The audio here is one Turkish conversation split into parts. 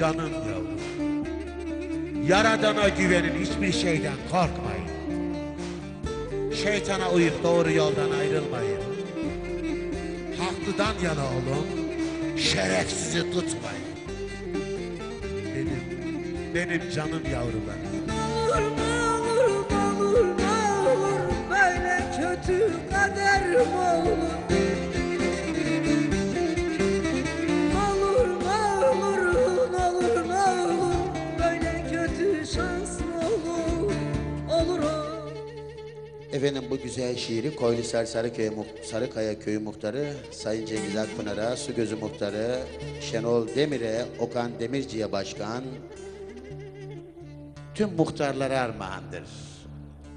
canım yavrum. Yaradana güvenin hiçbir şeyden korkmayın. Şeytana uyup doğru yoldan ayrılmayın. Haklıdan yana olun, şerefsizi tutmayın. Benim, benim canım yavrularım. Mu olur mu olur böyle kötü kader mi olur? Olur güzel şiiri Koylisar Sarıköy, Sarıkaya Köyü Muhtarı Sayın Cengiz Akpınar'a, Su Gözü Muhtarı Şenol Demir'e, Okan Demirci'ye başkan tüm muhtarlara armağandır.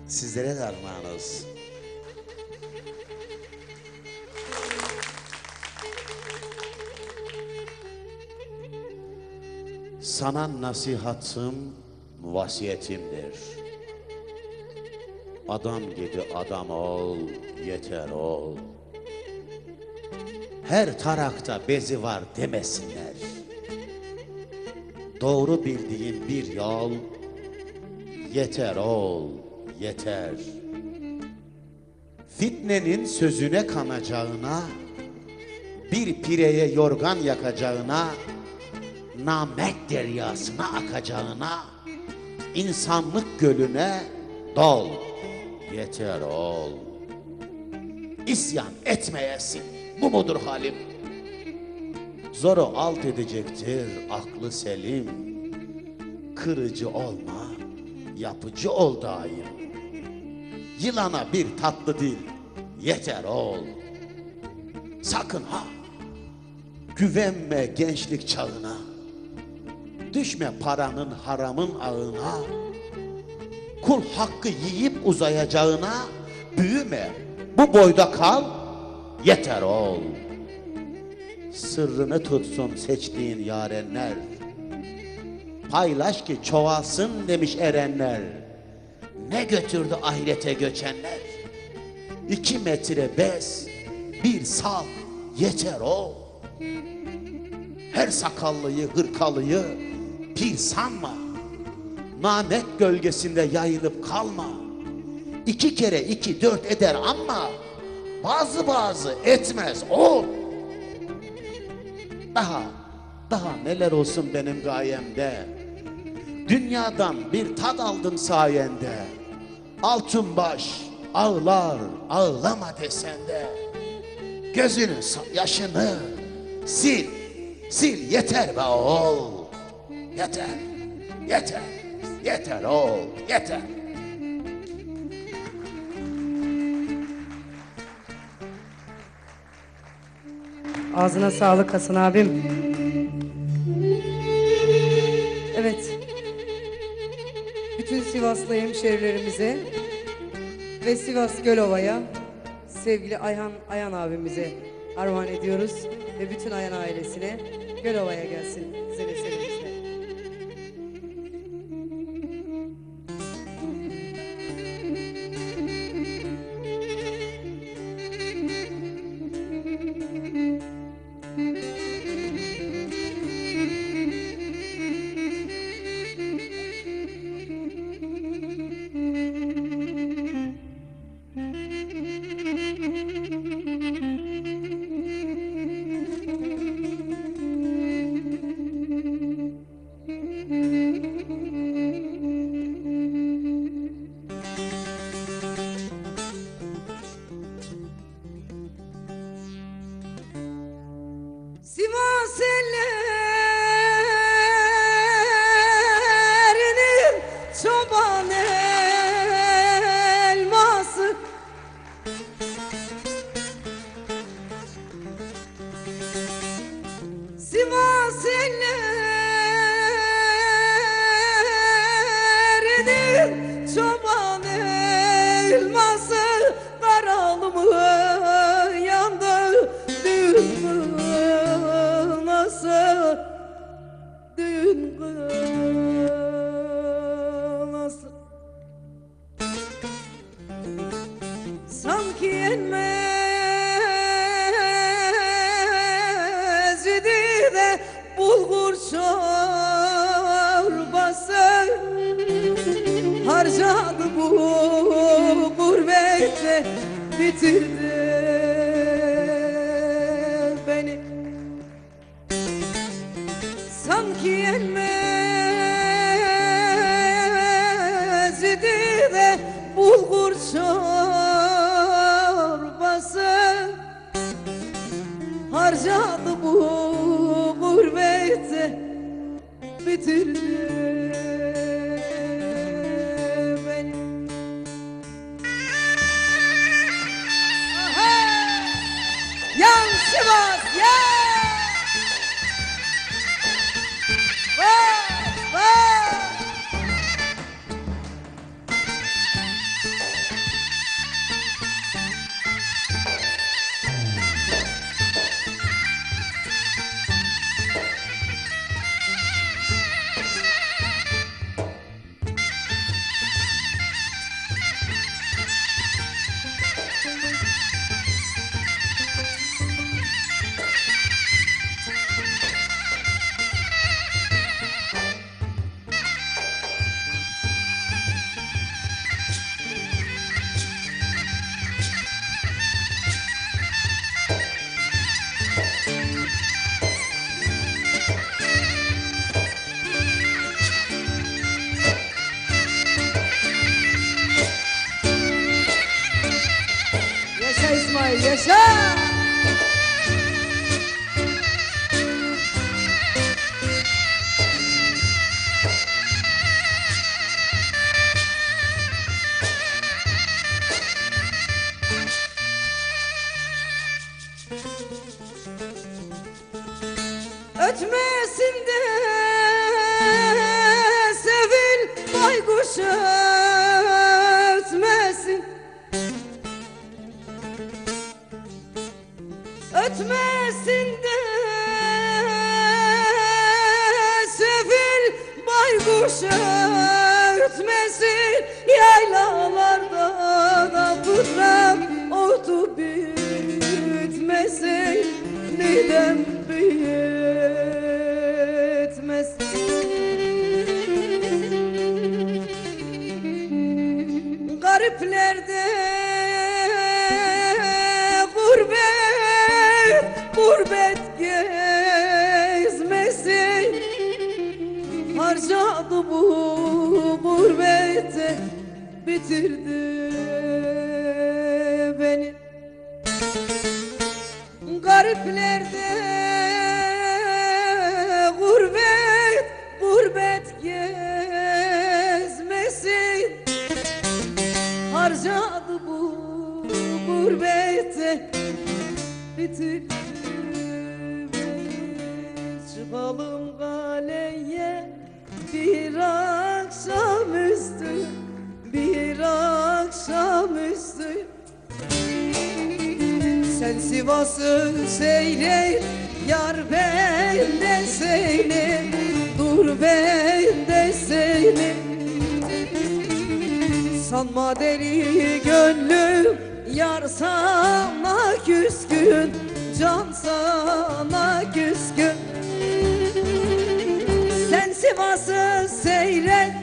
Sizlere de armağan olsun. Sana nasihatım vasiyetimdir. Adam gibi adam ol, yeter ol. Her tarakta bezi var demesinler. Doğru bildiğin bir yol, yeter ol, yeter. Fitnenin sözüne kanacağına, bir pireye yorgan yakacağına, namet deryasına akacağına, insanlık gölüne dol, yeter ol. İsyan etmeyesin, bu mudur halim? Zoru alt edecektir aklı selim. Kırıcı olma, yapıcı ol daim. Yılana bir tatlı dil, yeter ol. Sakın ha, güvenme gençlik çağına. Düşme paranın haramın ağına. Kul hakkı yiyip uzayacağına büyüme. Bu boyda kal, yeter ol. Sırrını tutsun seçtiğin yarenler. Paylaş ki çoğalsın demiş erenler. Ne götürdü ahirete göçenler? İki metre bez, bir sal, yeter ol. Her sakallıyı, hırkalıyı pir sanma. Namet gölgesinde yayılıp kalma. İki kere iki dört eder ama bazı bazı etmez o. Daha, daha neler olsun benim gayemde. Dünyadan bir tad aldım sayende. Altın baş ağlar ağlama desen de. Gözünün yaşını sil, sil yeter be oğul. Yeter, yeter, yeter oğul, yeter. Ağzına sağlık Hasan abim. Evet. Bütün Sivaslı hemşerilerimize ve Sivas Gölova'ya sevgili Ayhan Ayan abimize armağan ediyoruz. Ve bütün Ayan ailesine Gölova'ya gelsin güzel Sivas çorbası Harcadı bu gurbette bitirdi beni. Sanki yenmez idi de bulgur çorbası. Harcadı bu gurbette bitirdi yaşa! Ötmesin de sevil baykuş Ötmesin de sevil baykuş ötmesin Yaylalarda da pıtrak otu bitmesin. Nidem bitmesin Gariplerde gurbet, gurbet gezmesin. Harcadı bu gurbete bitirdi Sen Sivas'ı seyret Yar ben de seni Dur ben de seni Sanma deli gönlüm Yar sana küskün Can sana küskün. Sen Sivas'ı seyret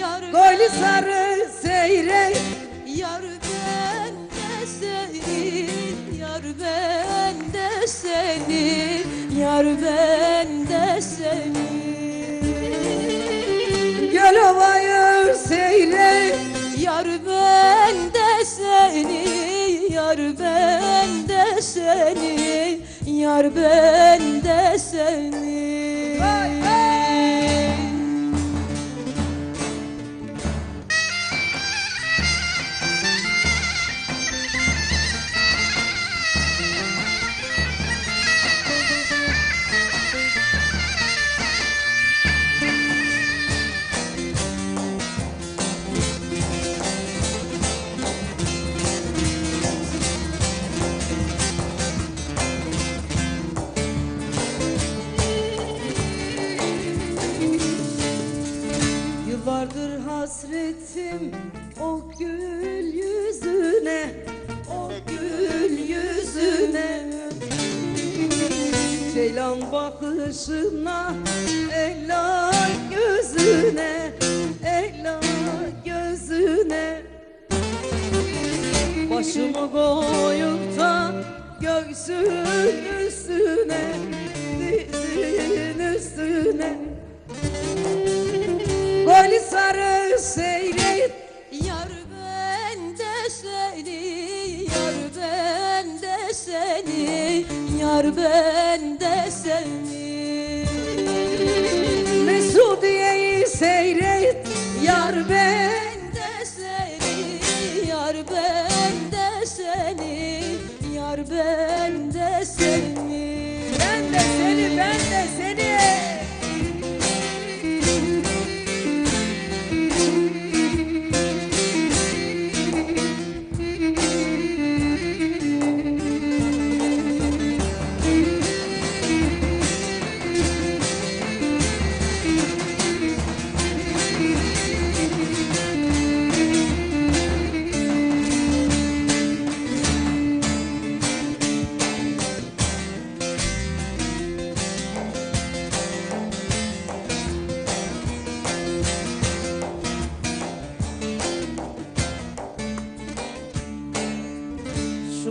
Yar Koylu sarı seyret Yar Yar ben de seni. Göl ovayı seyret Yar ben de seni Yar ben de seni. Yar ben de seni Ceylan bakışına Ela gözüne Ela gözüne. Başımı koyup da göğsün üstüne Dizin üstüne. Gol sarı seyret Yar ben de seni, yar ben de seni, yar ben de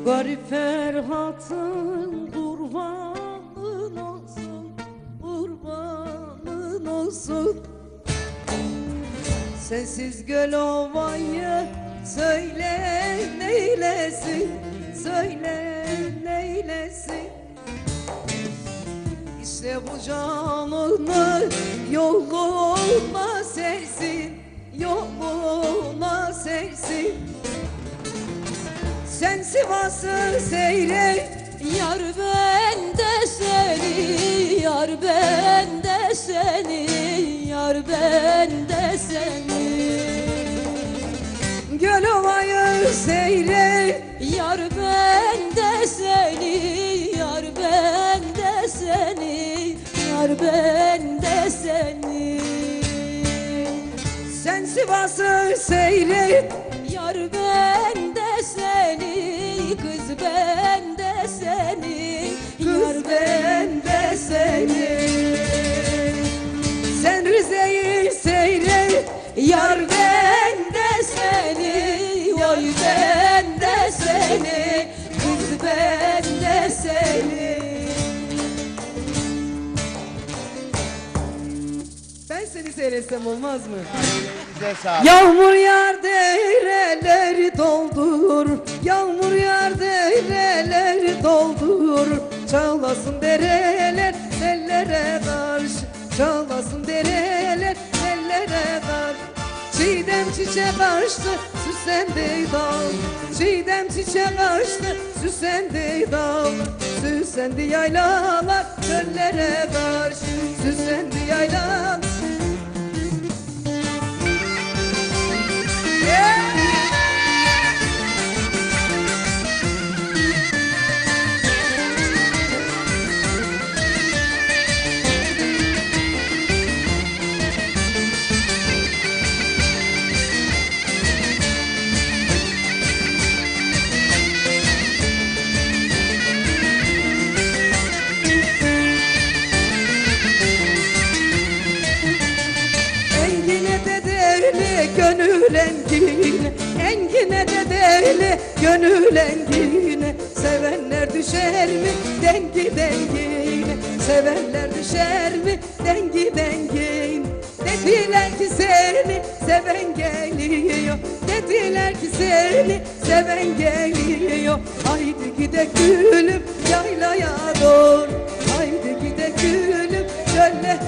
garip Ferhat'ın kurbanın olsun Kurbanın olsun. Sensiz göl ovayı söyle neylesin Söyle neylesin. İşte bu canını yoluna sersin Yoluna sersin Sen Sivas'ı seyret Yar ben de seni, yar ben de seni, yar ben de seni. Gölova'yı seyret Yar ben de seni, yar ben de seni, yar ben de seni. Sen Sivas'ı seyret ben de seni Sen Rize'yi seyret Yar ben de seni, oy ben de seni, kız ben de seni. Ben seni seyretsem olmaz mı? Size. Yağmur yağar dereleri doldur Yağmur doldur Çağlasın dereler sellere karşı. Çağlasın dereler sellere karşı. Çiğdem çiçek açtı süslendi dal. Çiğdem çiçek açtı süslendi dal. Süslendi yaylalar çöllere karşı. Süslendi yaylalar gönül engine de deli gönül engine. Sevenler düşer mi dengi dengine? Sevenler düşer mi dengi dengine? Dediler ki seni seven geliyor. Dediler ki seni seven geliyor. Haydi gide gülüm yaylaya doğru. Haydi gide gülüm şöyle